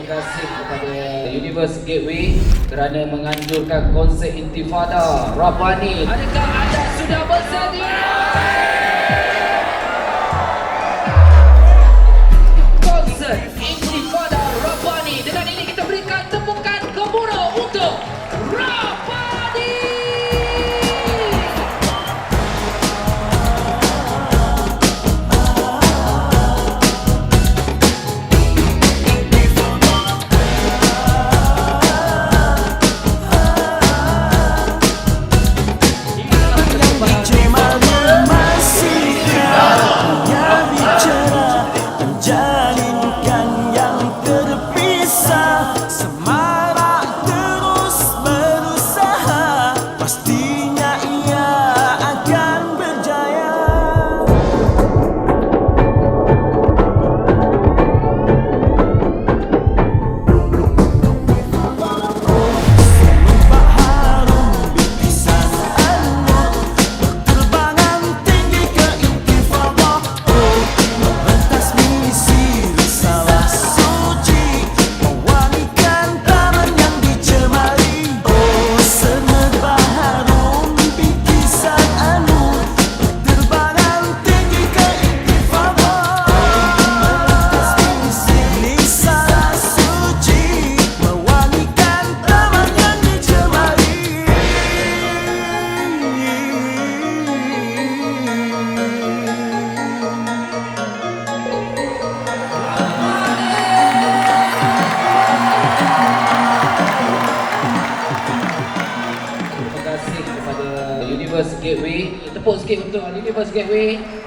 terima kasih kepada Universe Gateway kerana menganjurkan konsert Intifada Rabani. Adakah ada sudah kepada Universe Gateway Tepuk sikit untuk Universe Gateway.